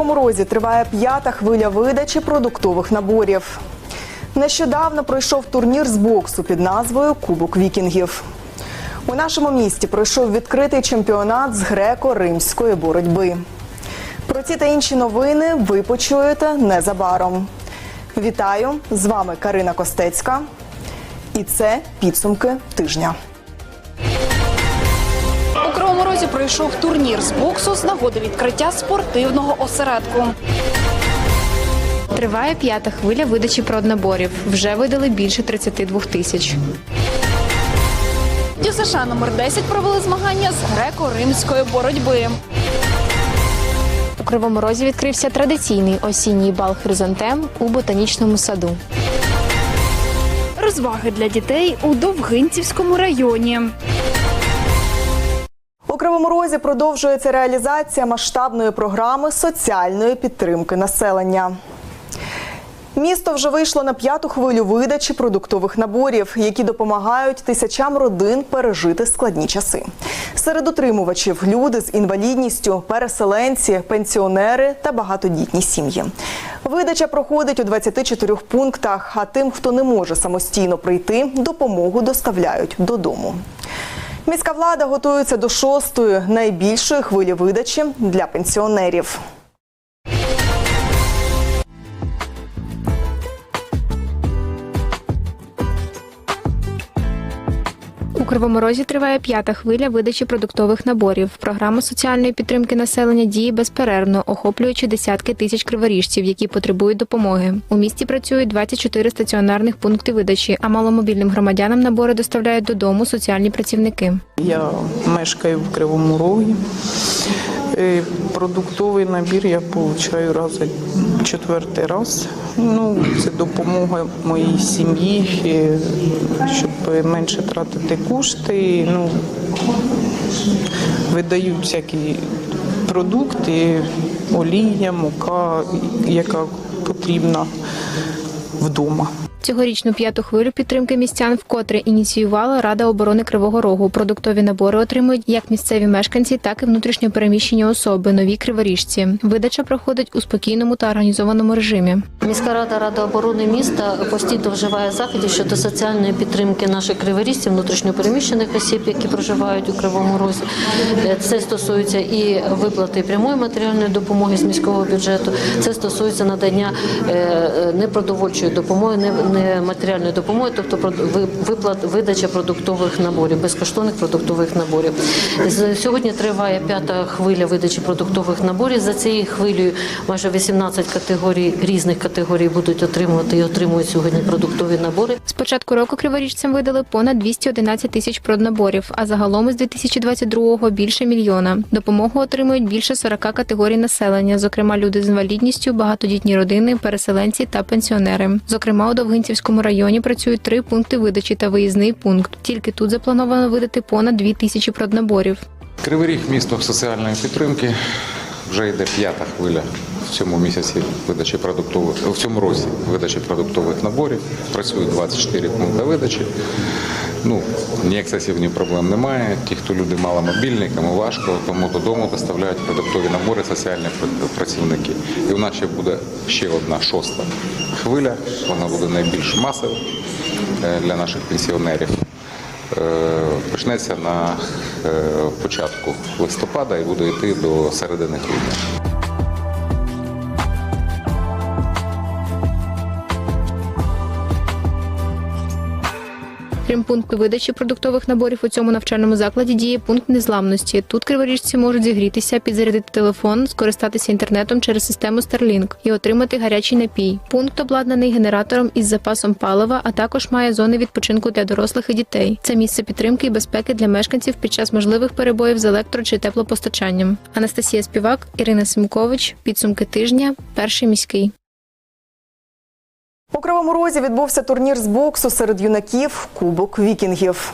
Кривому Розі триває п'ята хвиля видачі продуктових наборів. Нещодавно пройшов турнір з боксу під назвою Кубок Вікінгів. У нашому місті пройшов відкритий чемпіонат з греко-римської боротьби. Про ці та інші новини ви почуєте незабаром. Вітаю! З вами Карина Костецька. І це підсумки тижня. Кривому Розі пройшов турнір з боксу з нагоди відкриття спортивного осередку. Триває п'ята хвиля видачі проднаборів. Вже видали більше 32 тисяч. ДЮСШ номер 10 провели змагання з греко-римської боротьби. У Кривому Розі відкрився традиційний осінній бал хризантем у ботанічному саду. Розваги для дітей у Довгинцівському районі. Кривому Розі продовжується реалізація масштабної програми соціальної підтримки населення. Місто вже вийшло на п'яту хвилю видачі продуктових наборів, які допомагають тисячам родин пережити складні часи. Серед отримувачів люди з інвалідністю, переселенці, пенсіонери та багатодітні сім'ї. Видача проходить у 24 пунктах. А тим, хто не може самостійно прийти, допомогу доставляють додому. Міська влада готується до шостої найбільшої хвилі видачі для пенсіонерів. Кривому Розі триває п'ята хвиля видачі продуктових наборів. Програма соціальної підтримки населення діє безперервно, охоплюючи десятки тисяч криворіжців, які потребують допомоги. У місті працюють 24 стаціонарних пункти видачі, а маломобільним громадянам набори доставляють додому соціальні працівники. Я мешкаю в Кривому Рогі. Е, Продуктовий набір я отримую раз четвертий раз. Ну, це допомога моїй сім'ї, е, щоб менше тратити кошти. Ну, видають всякі продукти, олія, мука, яка потрібна вдома. Цьогорічну п'яту хвилю підтримки містян вкотре ініціювала Рада оборони Кривого Рогу. Продуктові набори отримують як місцеві мешканці, так і внутрішньопереміщені особи, нові криворіжці. Видача проходить у спокійному та організованому режимі. Міська рада Рада оборони міста постійно вживає заходів щодо соціальної підтримки наших криворіжців, внутрішньопереміщених осіб, які проживають у Кривому Розі. Це стосується і виплати прямої матеріальної допомоги з міського бюджету. Це стосується надання е, е, непродовольчої допомоги, матеріальної допомоги, тобто виплат видача продуктових наборів, безкоштовних продуктових наборів. Сьогодні триває п'ята хвиля видачі продуктових наборів. За цією хвилею майже 18 категорій різних категорій будуть отримувати і отримують сьогодні продуктові набори. З початку року криворіжцям видали понад 211 тисяч проднаборів, а загалом із 2022-го більше мільйона. Допомогу отримують більше 40 категорій населення, зокрема люди з інвалідністю, багатодітні родини, переселенці та пенсіонери. Зокрема, у Довгинцівському районі працюють три пункти видачі та виїзний пункт. Тільки тут заплановано видати понад дві тисячі проднаборів. Кривий Ріг місто соціальної підтримки. Вже йде п'ята хвиля в цьому місяці видачі продуктових в цьому році видачі продуктових наборів. Працюють 24 пункти видачі. Ну ні ексесівні проблем немає. Ті, хто люди маломобільні, кому важко, тому додому доставляють продуктові набори соціальні працівники. І у нас ще буде ще одна шоста хвиля. Вона буде найбільш масова е, для наших пенсіонерів. Е, Почнеться на е, початку листопада і буде йти до середини грудня. Крім пункту видачі продуктових наборів у цьому навчальному закладі діє пункт незламності. Тут криворіжці можуть зігрітися, підзарядити телефон, скористатися інтернетом через систему Starlink і отримати гарячий напій. Пункт обладнаний генератором із запасом палива, а також має зони відпочинку для дорослих і дітей. Це місце підтримки і безпеки для мешканців під час можливих перебоїв з електро чи теплопостачанням. Анастасія Співак, Ірина Симкович. Підсумки тижня. Перший міський. У Кривому Розі відбувся турнір з боксу серед юнаків Кубок Вікінгів.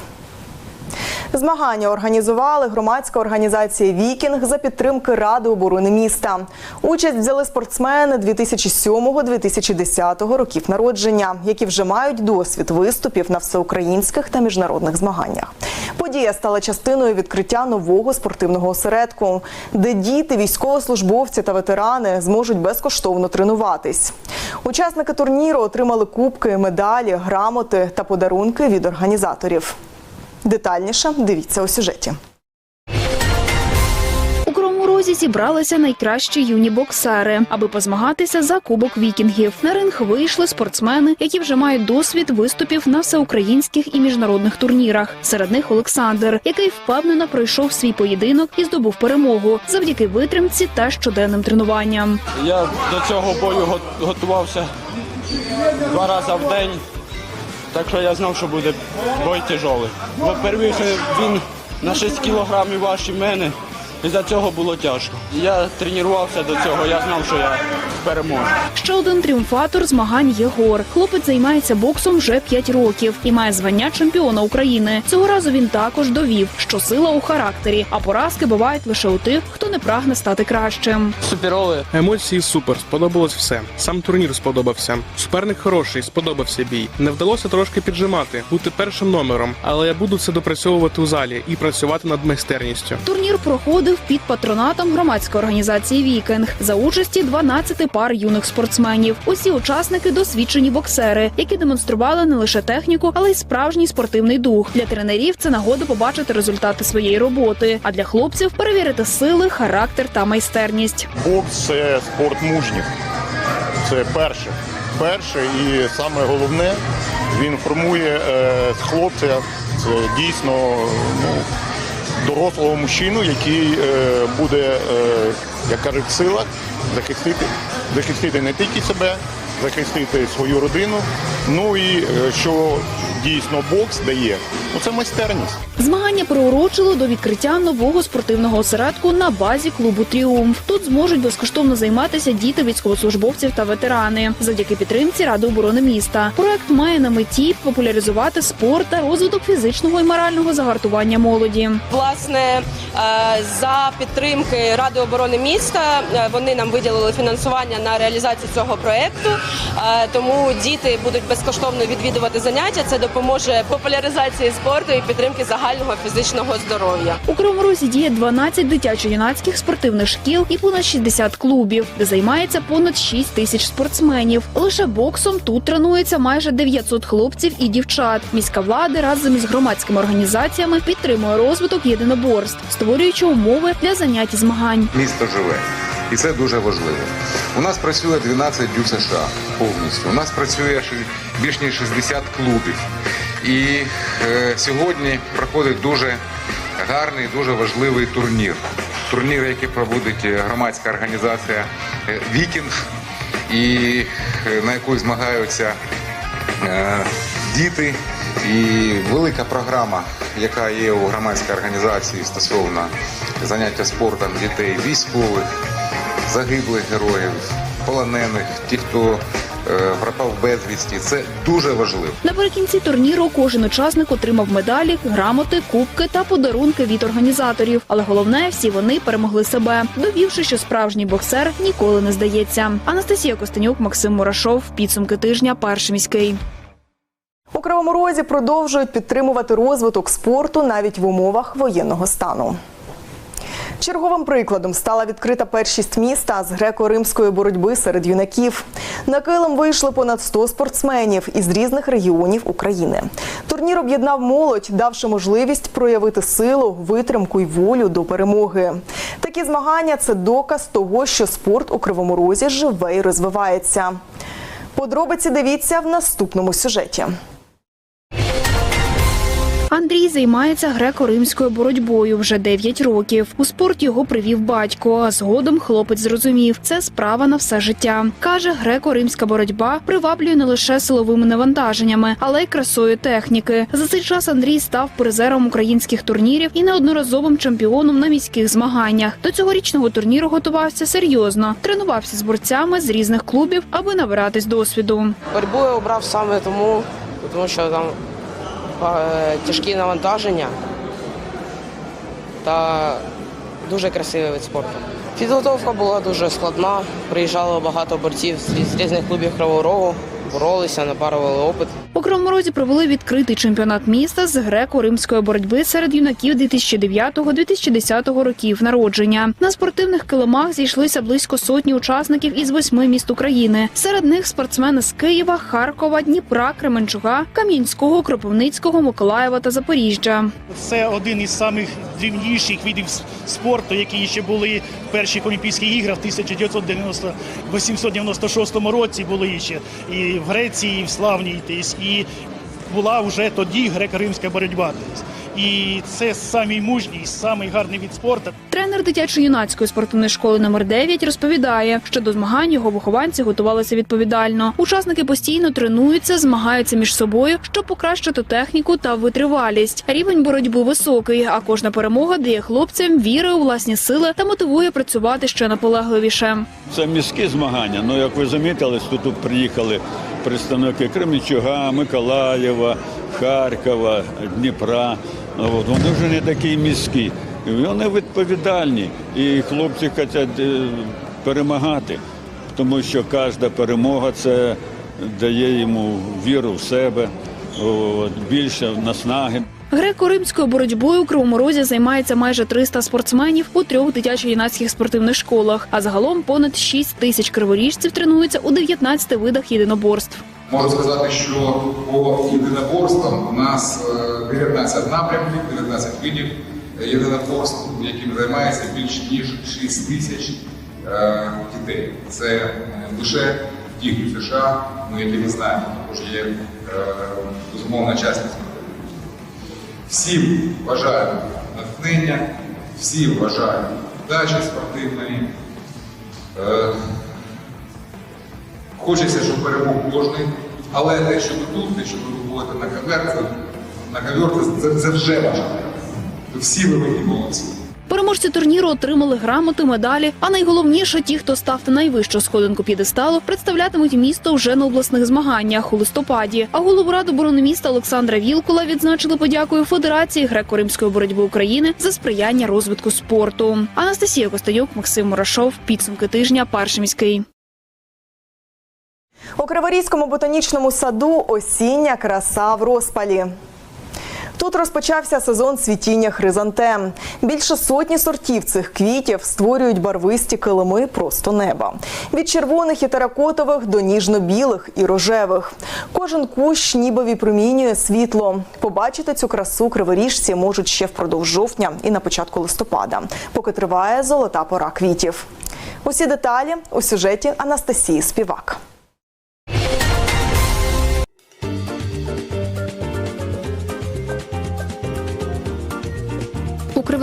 Змагання організували громадська організація Вікінг за підтримки Ради оборони міста. Участь взяли спортсмени 2007-2010 років народження, які вже мають досвід виступів на всеукраїнських та міжнародних змаганнях. Подія стала частиною відкриття нового спортивного осередку, де діти, військовослужбовці та ветерани зможуть безкоштовно тренуватись. Учасники турніру отримали кубки, медалі, грамоти та подарунки від організаторів. Детальніше дивіться у сюжеті. У Розі зібралися найкращі юні боксери, аби позмагатися за кубок вікінгів. На ринг вийшли спортсмени, які вже мають досвід виступів на всеукраїнських і міжнародних турнірах. Серед них Олександр, який впевнено пройшов свій поєдинок і здобув перемогу завдяки витримці та щоденним тренуванням. Я до цього бою готувався два рази в день, так що я знав, що буде бой тяжелий. По-перше, він на 6 кілограмів важче мене, і за цього було тяжко. Я тренувався до цього, я знав, що я переможу. Ще один тріумфатор змагань Єгор. Хлопець займається боксом вже 5 років і має звання чемпіона України. Цього разу він також довів, що сила у характері, а поразки бувають лише у тих, хто не прагне стати кращим. Супероли. Емоції супер, сподобалось все. Сам турнір сподобався. Суперник хороший, сподобався бій. Не вдалося трошки піджимати, бути першим номером, але я буду це допрацьовувати у залі і працювати над майстерністю. Турнір проходив під патронатом громадської організації Вікінг за участі 12 пар юних спортсменів. Усі учасники досвідчені боксери, які демонстрували не лише техніку, але й справжній спортивний дух. Для тренерів це нагода побачити результати своєї роботи. А для хлопців перевірити сили, характер та майстерність. Бокс це спорт мужніх. Це перше. Перше і саме головне, він формує е, хлопця це дійсно ну, дорослого мужчину, який е, буде, е, як кажуть, в силах захистити, захистити не тільки себе, захистити свою родину. Ну і е, що дійсно бокс дає, ну це майстерність. Змагання приурочило до відкриття нового спортивного осередку на базі клубу Тріумф. Тут зможуть безкоштовно займатися діти військовослужбовців та ветерани завдяки підтримці Ради оборони міста. Проект має на меті популяризувати спорт та розвиток фізичного і морального загартування молоді. Власне, е, за підтримки Ради оборони міста е, вони нам виділили фінансування на реалізацію цього проекту. Е, Тому діти будуть безкоштовно відвідувати заняття. Це допоможе популяризації спорту і підтримки загального фізичного здоров'я. У Кривому Розі діє 12 дитячо-юнацьких спортивних шкіл і понад 60 клубів, де займається понад 6 тисяч спортсменів. Лише боксом тут тренується майже 900 хлопців і дівчат. Міська влада разом із громадськими організаціями підтримує розвиток єдиноборств, створюючи умови для занять і змагань. Місто живе. І це дуже важливо. У нас працює 12 дю США повністю. У нас працює більш ніж 60 клубів. І е, сьогодні проходить дуже гарний, дуже важливий турнір. Турнір, який проводить е, громадська організація е, Вікінг, і е, на яку змагаються е, діти. І велика програма, яка є у громадській організації стосовно заняття спортом дітей військових, загиблих героїв, полонених, ті, хто пропав безвісті. Це дуже важливо. Наприкінці турніру кожен учасник отримав медалі, грамоти, кубки та подарунки від організаторів. Але головне, всі вони перемогли себе, довівши, що справжній боксер ніколи не здається. Анастасія Костенюк, Максим Мурашов. Підсумки тижня. Перший міський. У Кривому Розі продовжують підтримувати розвиток спорту навіть в умовах воєнного стану. Черговим прикладом стала відкрита першість міста з греко-римської боротьби серед юнаків. На килим вийшли понад 100 спортсменів із різних регіонів України. Турнір об'єднав молодь, давши можливість проявити силу, витримку й волю до перемоги. Такі змагання це доказ того, що спорт у Кривому Розі живе і розвивається. Подробиці дивіться в наступному сюжеті. Андрій займається греко-римською боротьбою вже 9 років. У спорт його привів батько. А згодом хлопець зрозумів, це справа на все життя. каже, греко-римська боротьба приваблює не лише силовими навантаженнями, але й красою техніки. За цей час Андрій став призером українських турнірів і неодноразовим чемпіоном на міських змаганнях. До цьогорічного турніру готувався серйозно. Тренувався з борцями з різних клубів, аби набиратись досвіду. Боротьбу я обрав саме тому, тому що там Е, тяжкі навантаження та дуже красивий вид спорту. Підготовка була дуже складна. Приїжджало багато борців з різних клубів Кривого Рогу, боролися, напарували опит. Кривому Розі провели відкритий чемпіонат міста з греко-римської боротьби серед юнаків 2009-2010 років народження. На спортивних килимах зійшлися близько сотні учасників із восьми міст України. Серед них спортсмени з Києва, Харкова, Дніпра, Кременчуга, Кам'янського, Кропивницького, Миколаєва та Запоріжжя. Це один із самих дрівніших видів спорту, які ще були в перших Олімпійських іграх в 1990 896 році були ще і в Греції, і в Славній, тобто, була вже тоді греко-римська боротьба. І це самий мужній, самий гарний від спорту. Тренер дитячо-юнацької спортивної школи номер 9 розповідає, що до змагань його вихованці готувалися відповідально. Учасники постійно тренуються, змагаються між собою, щоб покращити техніку та витривалість. Рівень боротьби високий, а кожна перемога дає хлопцям віри у власні сили та мотивує працювати ще наполегливіше. Це міські змагання. Ну, як ви замітили, тут приїхали представники Кременчуга, Миколаєва, Харкова, Дніпра. От, вони вже не такі міські. Вони відповідальні. І хлопці хочуть е, перемагати, тому що кожна перемога це дає йому віру в себе, от, більше наснаги. Греко-римською боротьбою у Кривому займається майже 300 спортсменів у трьох дитячо-юнацьких спортивних школах. А загалом понад 6 тисяч криворіжців тренуються у 19 видах єдиноборств. Можу сказати, що по єдиноборствам у нас е, 19 напрямків, 19 видів єдиноборств, яким займається більш ніж 6 тисяч е, дітей. Це е, лише в США, ну які ми знаємо, також є е, безумовна частина. Всім бажаю натхнення, всім бажаю вдачі спортивної. Хочеться, щоб перемог кожний, але те, що ви тут, те, що ви виходите на ковер, на ковер, це, це вже. Ви всі великі молодці. Переможці турніру отримали грамоти, медалі. А найголовніше, ті, хто став на найвищу сходинку п'єдесталу, представлятимуть місто вже на обласних змаганнях у листопаді. А голову оборони міста Олександра Вілкула відзначили подякою Федерації греко-римської боротьби України за сприяння розвитку спорту. Анастасія Костаюк, Максим Мурашов. Підсумки тижня. Перший міський. У Криворізькому ботанічному саду осіння краса в розпалі. Тут розпочався сезон цвітіння хризантем. Більше сотні сортів цих квітів створюють барвисті килими просто неба. Від червоних і теракотових до ніжно-білих і рожевих. Кожен кущ ніби випромінює світло. Побачити цю красу криворіжці можуть ще впродовж жовтня і на початку листопада, поки триває золота пора квітів. Усі деталі у сюжеті Анастасії Співак.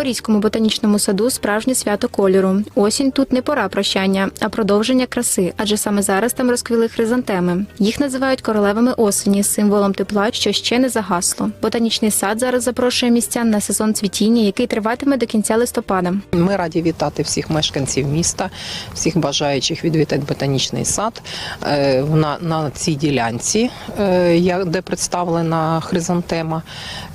Криворізькому ботанічному саду справжнє свято кольору. Осінь тут не пора прощання, а продовження краси, адже саме зараз там розквіли хризантеми. Їх називають королевами осені, символом тепла, що ще не загасло. Ботанічний сад зараз запрошує містян на сезон цвітіння, який триватиме до кінця листопада. Ми раді вітати всіх мешканців міста, всіх бажаючих відвідати ботанічний сад Е, на, на цій ділянці, е, де представлена хризантема,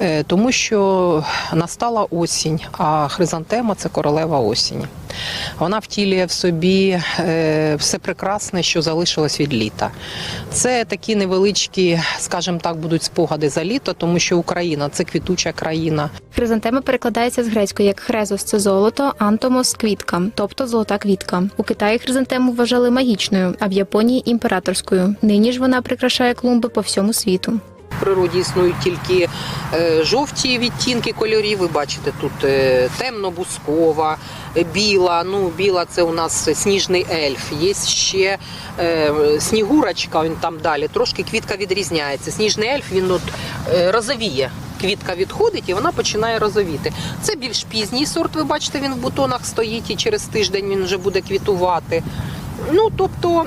Е, тому що настала осінь, а хризантема це королева осінь. Вона втілює в собі е, все прекрасне, що залишилось від літа. Це такі невеличкі, скажімо так, будуть спогади за літо, тому що Україна це квітуча країна. Хризантема перекладається з грецької як хрезос це золото, антомос квітка, тобто золота квітка. У Китаї хризантему вважали магічною, а в Японії імператорською. Нині ж вона прикрашає клумби по всьому світу. Природі існують тільки е, жовті відтінки кольорів. Ви бачите, тут е, темно-бускова, е, біла. Ну, біла це у нас сніжний ельф. Є ще снігурочка, він там далі. Трошки квітка відрізняється. Сніжний ельф він от, розовіє. Квітка відходить і вона починає розовіти. Це більш пізній сорт. Ви бачите, він в бутонах стоїть і через тиждень він вже буде квітувати. Ну тобто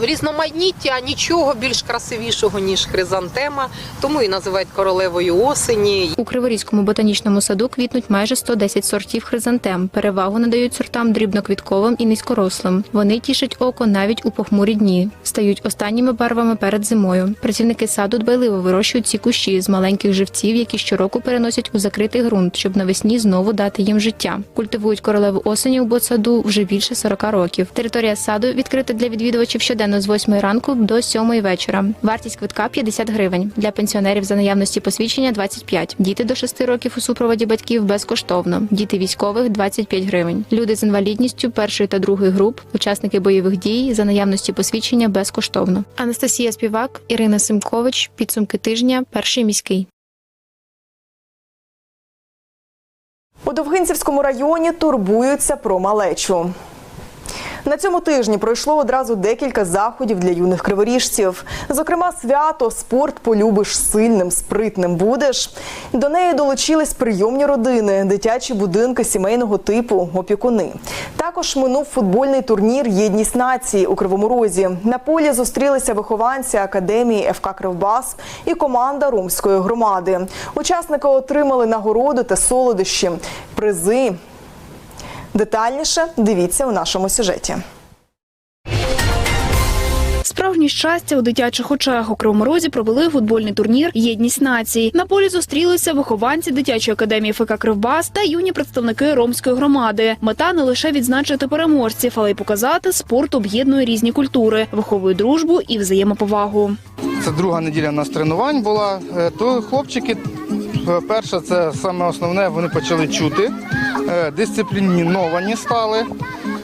Різноманіття нічого більш красивішого ніж хризантема, тому і називають королевою осені. У Криворізькому ботанічному саду квітнуть майже 110 сортів хризантем. Перевагу надають сортам дрібноквітковим і низькорослим. Вони тішать око навіть у похмурі дні, стають останніми барвами перед зимою. Працівники саду дбайливо вирощують ці кущі з маленьких живців, які щороку переносять у закритий ґрунт, щоб навесні знову дати їм життя. Культивують королеву осені у ботсаду вже більше 40 років. Територія саду відкрита для відвідувачів щоденно з 8 ранку до 7 вечора. Вартість квитка 50 гривень. Для пенсіонерів за наявності посвідчення 25. Діти до 6 років у супроводі батьків безкоштовно. Діти військових 25 гривень. Люди з інвалідністю першої та другої груп, учасники бойових дій за наявності посвідчення безкоштовно. Анастасія Співак, Ірина Симкович. Підсумки тижня. Перший міський. У Довгинцівському районі турбуються про малечу. На цьому тижні пройшло одразу декілька заходів для юних криворіжців. Зокрема, свято Спорт полюбиш сильним, спритним будеш. До неї долучились прийомні родини, дитячі будинки сімейного типу, опікуни. Також минув футбольний турнір Єдність нації у Кривому Розі. На полі зустрілися вихованці академії ФК Кривбас і команда Румської громади. Учасники отримали нагороди та солодощі, призи. Детальніше дивіться у нашому сюжеті. Справжнє щастя у дитячих очах у Кривому Розі провели футбольний турнір Єдність націй. На полі зустрілися вихованці дитячої академії ФК Кривбас та юні представники ромської громади. Мета не лише відзначити переможців, але й показати спорт об'єднує різні культури, виховує дружбу і взаємоповагу. Це друга неділя у нас тренувань була. Е, То хлопчики, перше, це саме основне, вони почали чути, е, дисципліновані стали.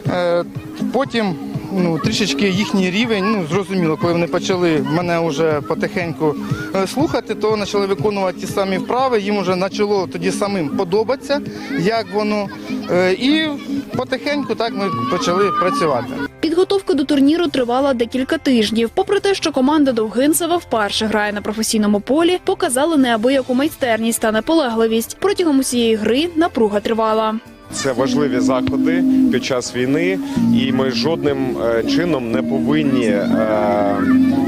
Е, Потім ну, трішечки їхній рівень, ну зрозуміло, коли вони почали мене вже потихеньку е, слухати, то почали виконувати ті самі вправи. Їм вже почало тоді самим подобатися, як воно. Е, І потихеньку так ми почали працювати. Підготовка до турніру тривала декілька тижнів. Попри те, що команда Довгинцева вперше грає на професійному полі, показали неабияку майстерність та наполегливість. Протягом усієї гри напруга тривала. Це важливі заходи під час війни, і ми жодним е, чином не повинні е,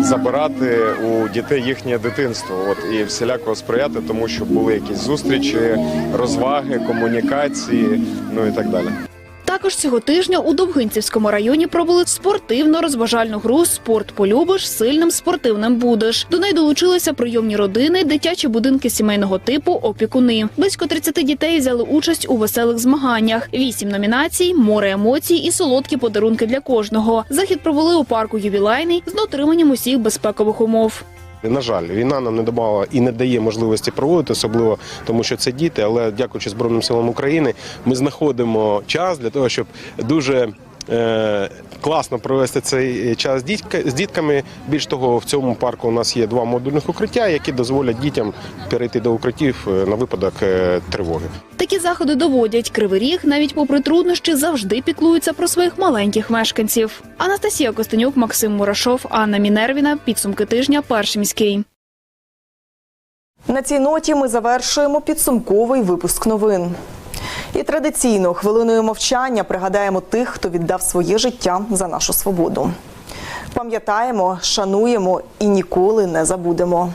забирати у дітей їхнє дитинство. От і всіляко сприяти тому, щоб були якісь зустрічі, розваги, комунікації, ну і так далі. Також цього тижня у Довгинцівському районі провели спортивно-розважальну гру Спорт полюбиш, сильним спортивним будеш. До неї долучилися прийомні родини, дитячі будинки сімейного типу, опікуни. Близько 30 дітей взяли участь у веселих змаганнях. Вісім номінацій, море емоцій і солодкі подарунки для кожного. Захід провели у парку ювілейний з дотриманням усіх безпекових умов. На жаль, війна нам не давала і не дає можливості проводити, особливо тому, що це діти. Але дякуючи Збройним силам України, ми знаходимо час для того, щоб дуже класно провести цей час з дітками. Більш того, в цьому парку у нас є два модульних укриття, які дозволять дітям перейти до укриттів е, на випадок е, тривоги. Такі заходи доводять Кривий Ріг, навіть попри труднощі, завжди піклується про своїх маленьких мешканців. Анастасія Костенюк, Максим Мурашов, Анна Мінервіна. Підсумки тижня. Перший міський. На цій ноті ми завершуємо підсумковий випуск новин. І традиційно хвилиною мовчання пригадаємо тих, хто віддав своє життя за нашу свободу. Пам'ятаємо, шануємо і ніколи не забудемо.